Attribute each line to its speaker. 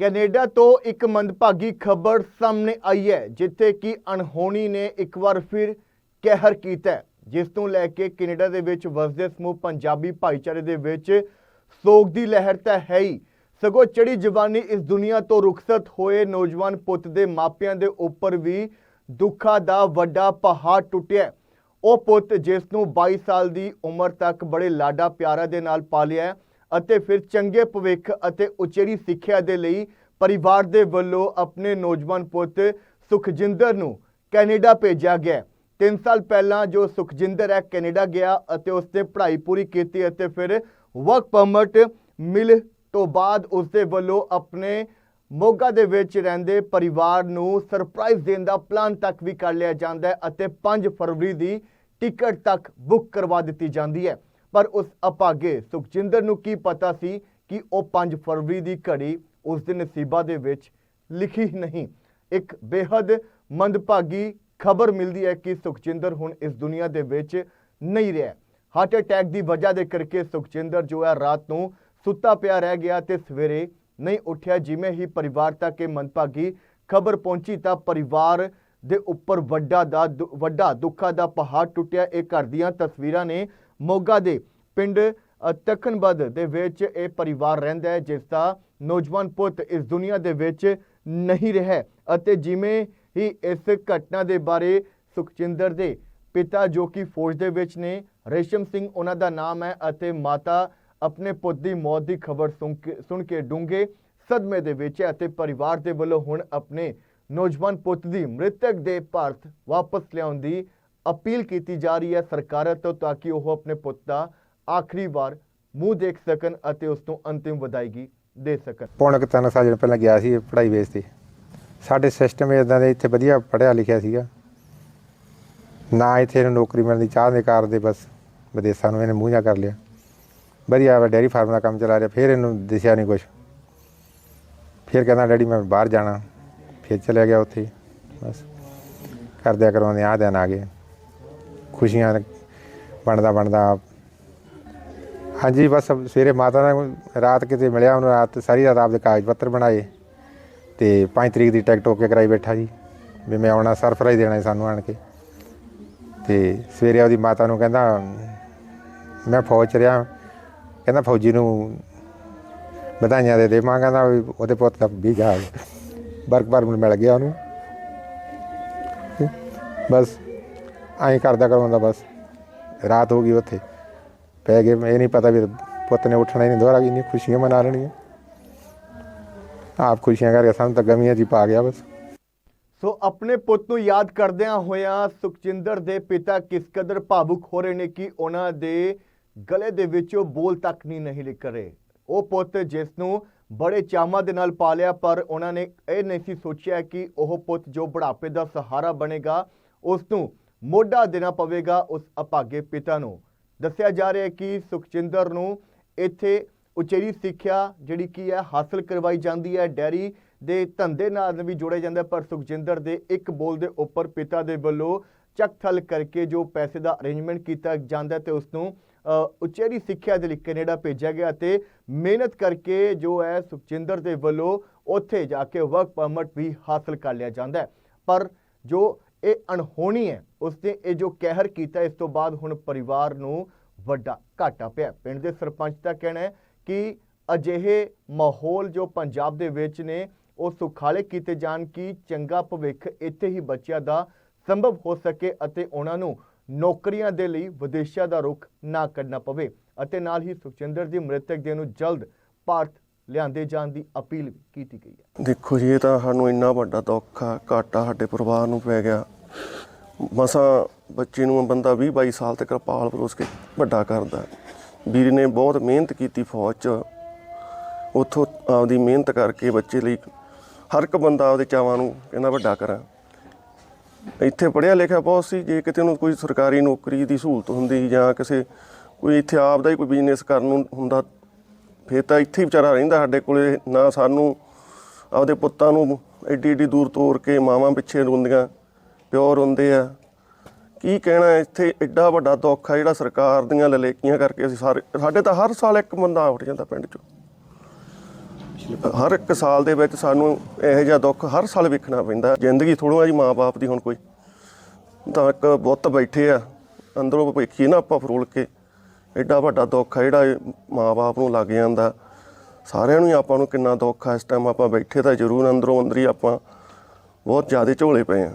Speaker 1: Canada ਤੋਂ ਇੱਕ ਮੰਦਭਾਗੀ ਖਬਰ ਸਾਹਮਣੇ ਆਈ ਹੈ, ਜਿੱਥੇ ਕਿ ਅਣਹੋਣੀ ਨੇ ਇੱਕ ਵਾਰ ਫਿਰ ਕਹਿਰ ਕੀਤਾ ਜਿਸ ਨੂੰ ਲੈ ਕੇ ਕੈਨੇਡਾ ਦੇ ਵਿੱਚ ਵਸਦੇ ਸਮੂਹ ਪੰਜਾਬੀ ਭਾਈਚਾਰੇ ਦੇ ਵਿੱਚ ਸੋਗ ਦੀ ਲਹਿਰ ਤਾਂ ਹੈ ਹੀ। ਸਗੋਂ ਚੜੀ ਜਵਾਨੀ ਇਸ ਦੁਨੀਆ ਤੋਂ ਰੁਖਸਤ ਹੋਏ ਨੌਜਵਾਨ ਪੁੱਤ ਦੇ ਮਾਪਿਆਂ ਦੇ ਉੱਪਰ ਵੀ ਦੁੱਖਾਂ ਦਾ ਵੱਡਾ ਪਹਾੜ ਟੁੱਟਿਆ ਉਹ ਪੁੱਤ ਜਿਸ ਨੂੰ 22 ਸਾਲ ਦੀ ਉਮਰ ਤੱਕ ਬੜੇ ਲਾਡਾ ਪਿਆਰਾ ਦੇ ਨਾਲ ਪਾਲਿਆ ਅਤੇ ਫਿਰ ਚੰਗੇ ਭਵਿੱਖ ਅਤੇ ਉਚੇਰੀ ਸਿੱਖਿਆ ਦੇ ਲਈ ਪਰਿਵਾਰ ਦੇ ਵੱਲੋਂ ਆਪਣੇ ਨੌਜਵਾਨ ਪੁੱਤ ਸੁਖਜਿੰਦਰ ਨੂੰ ਕੈਨੇਡਾ ਭੇਜਿਆ ਗਿਆ 3 ਸਾਲ ਪਹਿਲਾਂ ਜੋ ਸੁਖਜਿੰਦਰ ਹੈ, ਕੈਨੇਡਾ ਗਿਆ ਅਤੇ ਉਸਨੇ ਪੜ੍ਹਾਈ ਪੂਰੀ ਕੀਤੀ ਅਤੇ ਫਿਰ ਵਰਕ ਪਰਮਿਟ ਮਿਲ ਤੋਂ ਬਾਅਦ ਉਸਦੇ ਵੱਲੋਂ ਆਪਣੇ ਮੋਗਾ ਦੇ ਵਿੱਚ ਰਹਿੰਦੇ ਪਰਿਵਾਰ ਨੂੰ ਸਰਪ੍ਰਾਈਜ਼ ਦੇਣ ਦਾ ਪਲਾਨ ਤੱਕ ਵੀ ਕਰ ਲਿਆ ਜਾਂਦਾ ਹੈ ਅਤੇ 5 ਫਰਵਰੀ ਦੀ ਟਿਕਟ ਤੱਕ ਬੁੱਕ ਕਰਵਾ ਦਿੱਤੀ ਜਾਂਦੀ ਹੈ। ਪਰ ਉਸ ਅਭਾਗੇ ਸੁਖਜਿੰਦਰ ਨੂੰ ਕੀ ਪਤਾ ਸੀ ਕਿ ਉਹ 5 ਫਰਵਰੀ ਦੀ ਘੜੀ ਉਸ ਦੇ ਨਸੀਬਾਂ ਦੇ ਵਿੱਚ ਲਿਖੀ ਨਹੀਂ। ਇੱਕ ਬੇहद ਮੰਦਭਾਗੀ ਖਬਰ ਮਿਲਦੀ ਹੈ ਕਿ ਸੁਖਜਿੰਦਰ ਹੁਣ ਇਸ ਦੁਨੀਆ ਦੇ ਵਿੱਚ ਨਹੀਂ ਰਿਹਾ। ਹਾਰਟ ਅਟੈਕ ਦੀ ਵਜ੍ਹਾ ਦੇ ਕਰਕੇ ਸੁਖਜਿੰਦਰ ਜੋ ਹੈ ਰਾਤ ਨੂੰ ਸੁੱਤਾ ਪਿਆ ਰਹਿ ਗਿਆ ਤੇ ਸਵੇਰੇ ਨਹੀਂ ਉੱਠਿਆ। ਜਿਵੇਂ ਹੀ ਪਰਿਵਾਰ ਤੱਕ ਇਹ ਮੰਦਭਾਗੀ ਖਬਰ ਪਹੁੰਚੀ ਤਾਂ ਪਰਿਵਾਰ ਦੇ ਉੱਪਰ ਵੱਡਾ ਦਾ ਦੁ- ਵੱਡਾ ਦੁੱਖਾਂ ਦਾ ਪਹਾੜ ਟੁੱਟਿਆ। ਇਹ ਘਰ ਦੀਆਂ ਤਸਵੀਰਾਂ ਨੇ ਮੋਗਾ ਦੇ ਪਿੰਡ ਅ, ਦੇ ਵਿੱਚ ਇਹ ਪਰਿਵਾਰ ਰਹਿੰਦਾ ਹੈ ਜਿਸ ਦਾ ਨੌਜਵਾਨ ਪੁੱਤ ਇਸ ਦੁਨੀਆ ਦੇ ਵਿੱਚ ਨਹੀਂ ਰਿਹਾ। ਅਤੇ ਜਿਵੇਂ ਹੀ ਇਸ ਘਟਨਾ ਦੇ ਬਾਰੇ ਸੁਖਜਿੰਦਰ ਦੇ ਪਿਤਾ ਜੋ ਕਿ ਫੌਜ ਦੇ ਵਿੱਚ ਨੇ ਰੇਸ਼ਮ ਸਿੰਘ ਉਹਨਾਂ ਦਾ ਨਾਮ ਹੈ ਅਤੇ ਮਾਤਾ ਆਪਣੇ ਪੁੱਤ ਦੀ ਮੌਤ ਦੀ ਖਬਰ ਸੁਣ ਕੇ ਸੁਣ ਕੇ ਡੂੰਘੇ ਸਦਮੇ ਦੇ ਵਿੱਚ ਹੈ ਅਤੇ ਪਰਿਵਾਰ ਦੇ ਵੱਲੋਂ ਹੁਣ ਆਪਣੇ ਨੌਜਵਾਨ ਪੁੱਤ ਦੀ ਮ੍ਰਿਤਕ ਦੇ ਭਾਰਤ ਵਾਪਸ ਲਿਆਉਣ ਦੀ ਅਪੀਲ ਕੀਤੀ ਜਾ ਰਹੀ ਹੈ ਸਰਕਾਰਾਂ ਤੋਂ ਤਾਂ ਕਿ ਉਹ ਆਪਣੇ ਪੁੱਤ ਦਾ ਆਖਰੀ ਵਾਰ ਮੂੰਹ ਦੇਖ ਸਕਣ ਅਤੇ ਉਸ ਨੂੰ ਅੰਤਿਮ ਵਿਦਾਇਗੀ ਦੇ ਸਕਣ।
Speaker 2: ਪੌਣੇ ਕੁ ਤਿੰਨ ਸਾਲ ਜਿਹੜਾ ਪਹਿਲਾਂ ਗਿਆ ਸੀ ਪੜ੍ਹਾਈ ਬੇਸ ਤੇ, ਸਾਡੇ ਸਿਸਟਮ ਇਦਾਂ ਦੇ ਇੱਥੇ ਵਧੀਆ ਪੜ੍ਹਿਆ ਲਿਖਿਆ ਸੀਗਾ। ਨਾ ਇੱਥੇ ਇਹਨੂੰ ਨੌਕਰੀ ਮਿਲਣ ਦੀ ਚਾਹ ਦੇ ਕਾਰ ਦੇ ਬਸ ਵਿਦੇਸ਼ਾਂ ਨੂੰ ਇਹਨੇ ਮੂੰਹ ਜਾ ਕਰ ਲਿਆ। ਵਧੀਆ ਵਾ ਡੈਰੀ ਫਾਰਮ ਦਾ ਕੰਮ ਚਲਾ ਰਿਹਾ, ਫਿਰ ਇਹਨੂੰ ਦਿਸਿਆ ਨਹੀਂ ਕੁਛ। ਫਿਰ ਕਹਿੰਦਾ, ਡੈਡੀ, ਮੈਂ ਬਾਹਰ ਜਾਣਾ। ਫਿਰ ਚਲਿਆ ਗਿਆ ਉੱਥੇ। ਬਸ ਕਰਦਿਆਂ ਕਰਵਾਉਂਦੇ ਆਹ ਦਿਨ ਆ ਗਏ। ਖੁਸ਼ੀਆਂ ਬਣਦਾ ਬਣਦਾ। ਹਾਂਜੀ, ਬਸ ਸਵੇਰੇ ਮਾਤਾ ਨਾਲ ਰਾਤ ਕਿਤੇ ਮਿਲਿਆ ਉਹਨੂੰ, ਰਾਤ ਸਾਰੀ ਰਾਤ ਆਪਦੇ ਕਾਗਜ਼ ਪੱਤਰ ਬਣਾਏ ਤੇ 5 ਤਰੀਕ ਦੀ ਟਿਕਟ ਓਕੇ ਕਰਾਈ ਬੈਠਾ ਜੀ, ਵੀ ਮੈਂ ਆਉਣਾ ਸਰਪ੍ਰਾਈਜ਼ ਦੇਣਾ ਸੀ ਸਾਨੂੰ ਆਣ ਕੇ। ਤੇ ਸਵੇਰੇ ਉਹਦੀ ਮਾਤਾ ਨੂੰ ਕਹਿੰਦਾ, ਮੈਂ ਫੌਜ ਚ ਰਿਹਾ, ਕਹਿੰਦਾ ਫੌਜੀ ਨੂੰ ਵਧਾਈਆਂ ਦੇ ਦੇ। ਮਾਂ ਕਹਿੰਦਾ ਵੀ ਉਹਦੇ ਪੁੱਤ ਦਾ ਵੀਜ਼ਾ ਆ ਗਿਆ ਵਰਕ ਪਰਮਿਟ ਮਿਲ ਗਿਆ ਉਹਨੂੰ। ਬਸ ਐਂ ਕਰਦਾ ਕਰਵਾਉਂਦਾ ਬਸ। ਰਾਤ ਹੋ ਗਈ ਉੱਥੇ। ਪੈ ਗਏ, ਇਹ ਨਹੀਂ ਪਤਾ ਵੀ ਪੁੱਤ ਨੇ ਉੱਠਣਾ ਹੀ ਨਹੀਂ, ਦੁਬਾਰਾ ਇੰਨੀ ਖੁਸ਼ੀਆਂ ਮਨਾ ਲੈਣੀਆਂ। ਆਪ ਖੁਸ਼ੀਆਂ ਕਰਕੇ ਸਾਨੂੰ ਤਾਂ ਗਮੀਆਂ ਜੀ ਪਾ ਗਿਆ ਬਸ।
Speaker 1: ਸੋ ਆਪਣੇ ਪੁੱਤ ਨੂੰ ਯਾਦ ਕਰਦਿਆਂ ਹੋਇਆਂ ਸੁਖਜਿੰਦਰ ਦੇ ਪਿਤਾ ਕਿਸ ਕਦਰ ਭਾਵੁਕ ਹੋ ਰਹੇ ਨੇ ਕਿ ਉਹਨਾਂ ਦੇ ਗਲੇ ਦੇ ਵਿੱਚੋਂ ਬੋਲ ਤੱਕ ਨਹੀਂ ਨਹੀਂ ਨਿਕਲ ਰਹੇ। ਉਹ ਪੁੱਤ ਜਿਸ ਨੂੰ ਬੜੇ ਚਾਵਾਂ ਦੇ ਨਾਲ ਪਾਲਿਆ, ਪਰ ਉਹਨਾਂ ਨੇ ਇਹ ਨਹੀਂ ਸੀ ਸੋਚਿਆ ਕਿ ਉਹ ਪੁੱਤ ਜੋ ਬੁਢਾਪੇ ਦਾ ਸਹਾਰਾ ਬਣੇਗਾ, ਉਸ ਨੂੰ ਮੋਢਾ ਦੇਣਾ ਪਵੇਗਾ ਉਸ ਅਭਾਗੇ ਪਿਤਾ ਨੂੰ। ਦੱਸਿਆ ਜਾ ਰਿਹਾ ਹੈ ਕਿ ਸੁਖਜਿੰਦਰ ਨੂੰ ਇੱਥੇ ਉਚੇਰੀ ਸਿੱਖਿਆ ਜਿਹੜੀ ਕੀ ਹੈ, ਹਾਸਲ ਕਰਵਾਈ ਜਾਂਦੀ ਹੈ। ਡੈਰੀ ਦੇ ਧੰਦੇ ਨਾਲ ਵੀ ਜੋੜਿਆ ਜਾਂਦਾ ਪਰ ਸੁਖਜਿੰਦਰ ਦੇ ਇੱਕ ਬੋਲ ਦੇ ਉੱਪਰ ਪਿਤਾ ਦੇ ਵੱਲੋਂ ਚੱਕਥਲ ਕਰਕੇ ਜੋ ਪੈਸੇ ਦਾ ਅਰੇਂਜਮੈਂਟ ਕੀਤਾ ਜਾਂਦਾ ਹੈ ਤੇ ਉਸ ਨੂੰ ਉਚੇਰੀ ਸਿੱਖਿਆ ਦੇ ਲਈ ਕੈਨੇਡਾ ਭੇਜਿਆ ਗਿਆ ਤੇ ਮਿਹਨਤ ਕਰਕੇ ਜੋ ਹੈ ਸੁਖਜਿੰਦਰ ਦੇ ਵੱਲੋਂ ਉੱਥੇ ਜਾ ਕੇ ਵਰਕ ਪਰਮਿਟ ਵੀ ਹਾਸਲ ਕਰ ਲਿਆ ਜਾਂਦਾ ਪਰ ਜੋ ਇਹ ਅਣਹੋਣੀ ਹੈ ਉਸਨੇ ਇਹ ਜੋ ਕਹਿਰ ਕੀਤਾ, ਇਸ ਤੋਂ ਬਾਅਦ ਹੁਣ ਪਰਿਵਾਰ ਨੂੰ ਵੱਡਾ ਘਾਟਾ ਪਿਆ। ਪਿੰਡ ਦੇ ਸਰਪੰਚ ਦਾ ਕਹਿਣਾ ਹੈ ਕਿ ਅਜਿਹੇ ਮਾਹੌਲ ਜੋ ਪੰਜਾਬ ਦੇ ਵਿੱਚ ਨੇ, ਉਹ ਸੁਖਾਲੇ ਕੀਤੇ ਜਾਣ ਕਿ ਚੰਗਾ ਭਵਿੱਖ ਇੱਥੇ ਹੀ ਬੱਚਿਆਂ ਦਾ ਸੰਭਵ ਹੋ ਸਕੇ ਅਤੇ ਉਹਨਾਂ ਨੂੰ ਨੌਕਰੀਆਂ ਦੇ ਲਈ ਵਿਦੇਸ਼ਾਂ ਦਾ ਰੁਖ ਨਾ ਕਰਨਾ ਪਵੇ ਅਤੇ ਨਾਲ ਹੀ ਸੁਖਚੰਦਰ ਦੀ ਮ੍ਰਿਤਕ ਦੇ ਨੂੰ ਜਲਦ ਭਾਰਤ ਲਿਆਂਦੇ ਜਾਣ ਦੀ ਅਪੀਲ ਵੀ ਕੀਤੀ ਗਈ ਹੈ।
Speaker 3: ਦੇਖੋ ਜੀ, ਇਹ ਤਾਂ ਸਾਨੂੰ ਇੰਨਾ ਵੱਡਾ ਦੁੱਖ ਆ, ਘਾਟਾ ਸਾਡੇ ਪਰਿਵਾਰ ਨੂੰ ਪੈ ਗਿਆ। ਮਸਾਂ ਬੱਚੇ ਨੂੰ ਬੰਦਾ 20 22 ਸਾਲ ਤੱਕ ਪਾਲ ਪਲੋਸ ਕੇ ਵੱਡਾ ਕਰਦਾ। ਵੀਰ ਨੇ ਬਹੁਤ ਮਿਹਨਤ ਕੀਤੀ ਫੌਜ 'ਚ। ਉੱਥੋਂ ਆਪਦੀ ਮਿਹਨਤ ਕਰਕੇ ਬੱਚੇ ਲਈ ਹਰ ਇੱਕ ਬੰਦਾ ਆਪਦੇ ਚਾਵਾਂ ਨੂੰ ਕਹਿੰਦਾ ਵੱਡਾ ਕਰਾਂ। ਇੱਥੇ ਪੜ੍ਹਿਆ ਲਿਖਿਆ ਬਹੁਤ ਸੀ, ਜੇ ਕਿਤੇ ਨੂੰ ਕੋਈ ਸਰਕਾਰੀ ਨੌਕਰੀ ਦੀ ਸਹੂਲਤ ਹੁੰਦੀ ਜਾਂ ਕਿਸੇ ਕੋਈ ਇੱਥੇ ਆਪ ਦਾ ਹੀ ਕੋਈ ਬਿਜ਼ਨਸ ਕਰਨ ਨੂੰ ਹੁੰਦਾ, ਫਿਰ ਤਾਂ ਇੱਥੇ ਹੀ ਵਿਚਾਰਾ ਰਹਿੰਦਾ ਸਾਡੇ ਕੋਲੇ, ਨਾ ਸਾਨੂੰ ਆਪਦੇ ਪੁੱਤਾਂ ਨੂੰ ਐਡੀ ਐਡੀ ਦੂਰ ਤੋਰ ਕੇ ਮਾਵਾਂ ਪਿੱਛੇ ਰੋਂਦੀਆਂ। ਪਿਓਰ ਹੁੰਦੇ ਆ। ਕੀ ਕਹਿਣਾ, ਇੱਥੇ ਐਡਾ ਵੱਡਾ ਦੁੱਖ ਆ ਜਿਹੜਾ ਸਰਕਾਰ ਦੀਆਂ ਲਲੇਕੀਆਂ ਕਰਕੇ ਅਸੀਂ ਸਾਰੇ ਸਾਡੇ ਤਾਂ ਹਰ ਸਾਲ ਇੱਕ ਬੰਦਾ ਉੱਠ ਜਾਂਦਾ ਪਿੰਡ ਚੋਂ। ਹਰ ਇੱਕ ਸਾਲ ਦੇ ਵਿੱਚ ਸਾਨੂੰ ਇਹੋ ਜਿਹਾ ਦੁੱਖ ਹਰ ਸਾਲ ਵੇਖਣਾ ਪੈਂਦਾ। ਜ਼ਿੰਦਗੀ ਥੋੜ੍ਹਾ ਜੀ ਮਾਂ-ਬਾਪ ਦੀ ਹੁਣ ਕੋਈ। ਤਾਂ ਇੱਕ ਬੁੱਤ ਬੈਠੇ ਆ, ਅੰਦਰੋਂ ਵੇਖੀ ਨਾ ਆਪਾਂ ਫਰੋਲ ਕੇ। ਐਡਾ ਵੱਡਾ ਦੁੱਖ ਆ ਜਿਹੜਾ ਇਹ ਮਾਂ-ਬਾਪ ਨੂੰ ਲੱਗ ਜਾਂਦਾ। ਸਾਰਿਆਂ ਨੂੰ ਹੀ ਆਪਾਂ ਨੂੰ ਕਿੰਨਾ ਦੁੱਖ ਆ। ਇਸ ਟਾਈਮ ਆਪਾਂ ਬੈਠੇ ਤਾਂ ਜ਼ਰੂਰ ਅੰਦਰੋਂ ਅੰਦਰ ਹੀ ਆਪਾਂ ਬਹੁਤ ਜ਼ਿਆਦਾ ਝੋਲੇ ਪਏ ਆ।